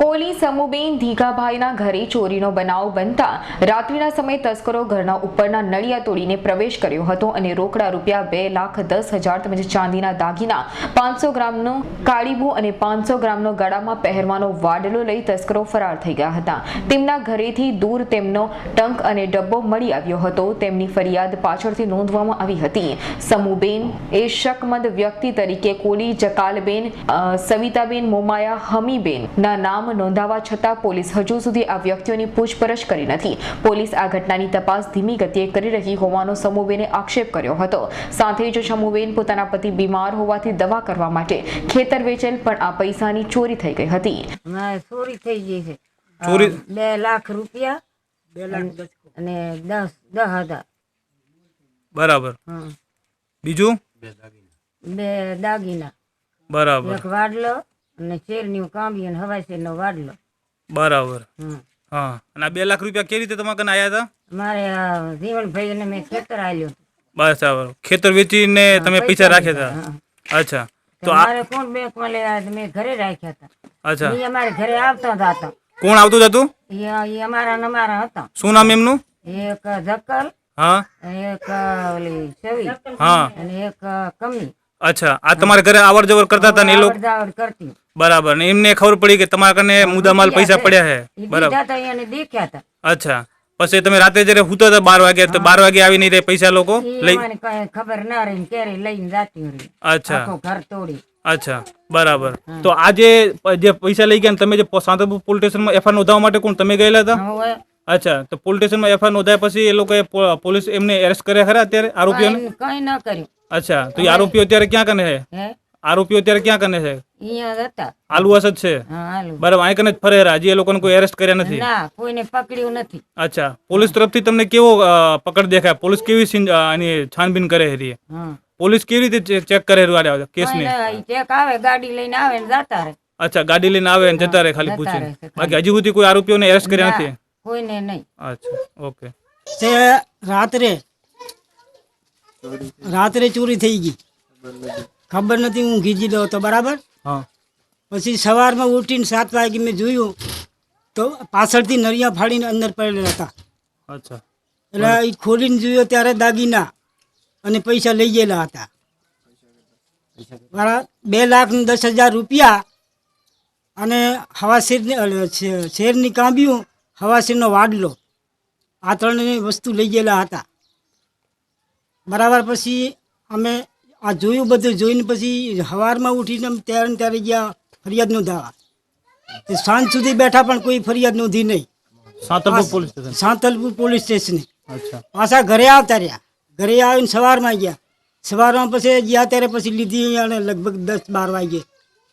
કોલી સમુબેન ધીગાભાઈના ઘરે ચોરીનો બનાવ બનતા રાત્રિના સમયે તસ્કરો ઘરના ઉપરના નળિયા તોડીને પ્રવેશ કર્યો હતો અને રોકડા રૂપિયા બે લાખ દસ હજાર તેમજ ચાંદીના દાગીના, પાંચસો ગ્રામનો કાળીબુ અને પાંચસો ગ્રામનો ગળામાં પહેરવાનો વાડલો લઈ તસ્કરો ફરાર થઈ ગયા હતા. તેમના ઘરેથી દૂર તેમનો ટંક અને ડબ્બો મળી આવ્યો હતો. તેમની ફરિયાદ પાછળથી નોંધવામાં આવી હતી. સમુબેન એ શકમંદ વ્યક્તિ તરીકે કોલી જકાલબેન સવિતાબેન મોમાયા, હમીબેન ના નામ નોંધાવા છતાં પોલીસ હજુ સુધી આ વ્યક્તિઓની પૂછપરછ કરી નથી. પોલીસ આ ઘટનાની તપાસ ધીમી ગતિએ કરી રહી હોવાનો સમુબેને આક્ષેપ કર્યો હતો. સાથે જ સમુબેન પોતાના પતિ બીમાર હોવાથી દવા કરવા માટે ખેતર વેચેલ પણ આ પૈસાની ચોરી થઈ ગઈ હતી. ચોરી થઈ ગઈ છે. ચોરી- બે લાખ રૂપિયા અને દસ દસ હજાર. બરાબર. હમ. બીજું? બે દાગીના. બરાબર. એક વાડલો અને શેરની કાંબી અને હવાશેરનો વાડલો. બરાબર. હા. અને આ બે લાખ રૂપિયા કેવી રીતે તમારે કને આવ્યા હતા મારે જીવનભાઈ ને મેં ખેતર આલ્યું. બસ બરાબર ખેતર વેચીને તમે પૈસા રાખ્યા હતા અચ્છા. તો મારે કોણ બેંકમાં લઈ આવ્યા મેં ઘરે રાખ્યા હતા અચ્છા. એ અમારે ઘરે આવતા હતા. કોણ આવતું હતું? એ અમારા ને અમારા હતા. શું નામ એમનું? એક જક્કલ હા. એક ઓલી છવી હા. અને એક કમી અચ્છા. આ તમારા ઘરે આવડ જવર કરતા હતા ને એ લોકો? આવડ કરતી. બરાબર. ને એમને ખબર પડી કે તમારા કને મુદ્દામાલ પૈસા પડ્યા છે. બરાબર. દેખ્યા હતા. અચ્છા. પછી તમે રાતે જયારે હુતા હતા બાર વાગે તો બાર વાગે આવીને તે પૈસા લોકો? લઈ ખબર ના રહી ક્યારે લઈને જાતી અચ્છા. ઘર તોડી. અચ્છા. બરાબર. તો આજે જે પૈસા લઈ ગયા ને તમે જે સાંતરપુર પોલીસ સ્ટેશનમાં એફઆઈઆર નોંધાવવા માટે કોણ તમે ગયેલા હતા? અચ્છા. તો પોલીસ સ્ટેશનમાં એફઆઈઆર નોંધાયા પછી એ લોકોએ પોલીસ એમને એરેસ્ટ કર્યા ખરા અત્યારે આરોપીઓને? કઈ ન કર્યું. અચ્છા. તો એ આરોપીઓ અત્યારે ક્યાં કને છે હે? આરોપીઓ અત્યારે ક્યાં કને છે અહીંયા જ હતા. આલુવાસ જ છે? હા બરાબર અહીં કને જ ફરે રહ્યા હજી એ લોકોને કોઈ એરેસ્ટ કર્યા નથી? ના કોઈને પકડ્યું નથી. અચ્છા પોલીસ તરફથી તમને કેવો પકડ દેખાય? પોલીસ કેવી આની છાનબીન કરે છે પોલીસ કેવી રીતે ચેક કરે કઈ ચેક આવે ગાડી લઈને આવે ને જતા રહે. અચ્છા ગાડી લઈને આવે ને જતા રહે ખાલી પૂછીને બાકી હજી સુધી કોઈ આરોપીઓને એરેસ્ટ કર્યા નથી? કોઈને નહીં. અચ્છા ઓકે. તે રાત્રે રાત્રે ચોરી થઈ ગઈ. ખબર નથી હું ઘીજી દઉં તો બરાબર? હા. પછી સવારમાં ઉઠીને સાત વાગે મેં જોયું તો પાછળથી નરિયા ફાડીને અંદર પડેલા હતા. અચ્છા. એટલે એ ખોલીને જોયો ત્યારે દાગીના અને પૈસા લઈ ગયેલા હતા. મારા બે લાખ દસ હજાર રૂપિયા અને હવા શેરની હવાશેરનો શેરની કાંબીયું હવા શેરનો વાડલો આ ત્રણની વસ્તુ લઈ ગયેલા હતા. બરાબર પછી અમે આ જોયું બધું જોઈને પછી સવારમાં ઉઠીને ત્યારે ત્યારે ગયા ફરિયાદ નોંધાવા સાંજ સુધી બેઠા પણ કોઈ ફરિયાદ નોંધી નહીં. સાંતલપુર પોલીસ સ્ટેશને. પાછા ઘરે આવતા રહ્યા. ઘરે આવીને સવારમાં ગયા. સવારમાં પછી ગયા ત્યારે પછી લીધી અને લગભગ દસ બાર વાગે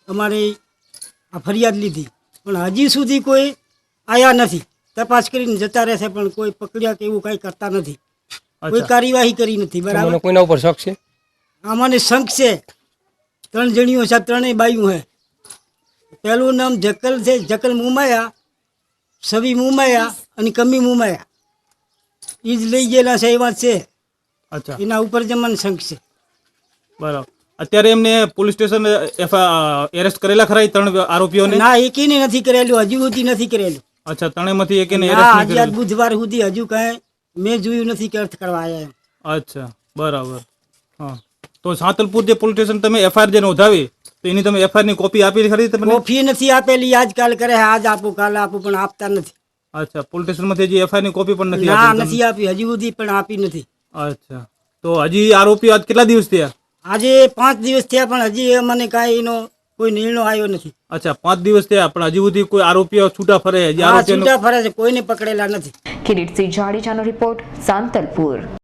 અમારે આ ફરિયાદ લીધી. પણ હજી સુધી કોઈ આવ્યા નથી. તપાસ કરીને જતા રહેશે પણ કોઈ પકડ્યા કે એવું કાંઈ કરતા નથી. કોઈ કાર્યવાહી કરી નથી. બરાબર? કોઈના ઉપર શક છે? આમાંને શંખ છે. ત્રણ જણીઓ છે ત્રણેય બાયું છે. પહેલું નામ જકલ છે જકલ મુમાયા સવી મુમાયા અને કમી મુમાયા. એ જ લઈ ગયેલા છે એવા છે. અચ્છા. એના ઉપર જ શંખ છે. બરાબર. અત્યારે એમને પોલીસ સ્ટેશન એરેસ્ટ કરેલા ખરા ત્રણ આરોપીઓને? ના એકેને નથી કરેલું હજુ સુધી નથી કરેલું. અચ્છા ત્રણેયમાંથી એકેને એરેસ્ટ આજ બુધવાર સુધી હજુ કાંઈ મેં જોયું નથી કે અર્થ કરવા આવ્યા એમ. અચ્છા બરાબર. હા. તો સાંતલપુર જે પોલીસ સ્ટેશન તમે એફઆઈઆર જે નોંધાવી તો એની તમે એફઆઈઆરની કોપી આપી ખરી તમને? કોપી નથી આપેલી આજકાલ કરે આજ આપું કાલ આપું પણ આપતા નથી. અચ્છા પોલીસ સ્ટેશનમાંથી હજી એફઆઈઆરની કોપી પણ નથી ના આપી નથી આપી હજી સુધી પણ આપી નથી. અચ્છા તો હજી આરોપીઓ આજ કેટલા દિવસ થયા? આજે પાંચ દિવસ થયા પણ હજી મને કાંઈ એનો કોઈ નિર્ણય આવ્યો નથી. અચ્છા પાંચ દિવસ થયા પણ હજી સુધી કોઈ આરોપીઓ છૂટા ફરે હજી આ આરોપીઓનો છૂટા ફરે છે કોઈને પકડેલા નથી. કિરીટસિંહ જાડેજાનો રિપોર્ટ સાંતલપુર.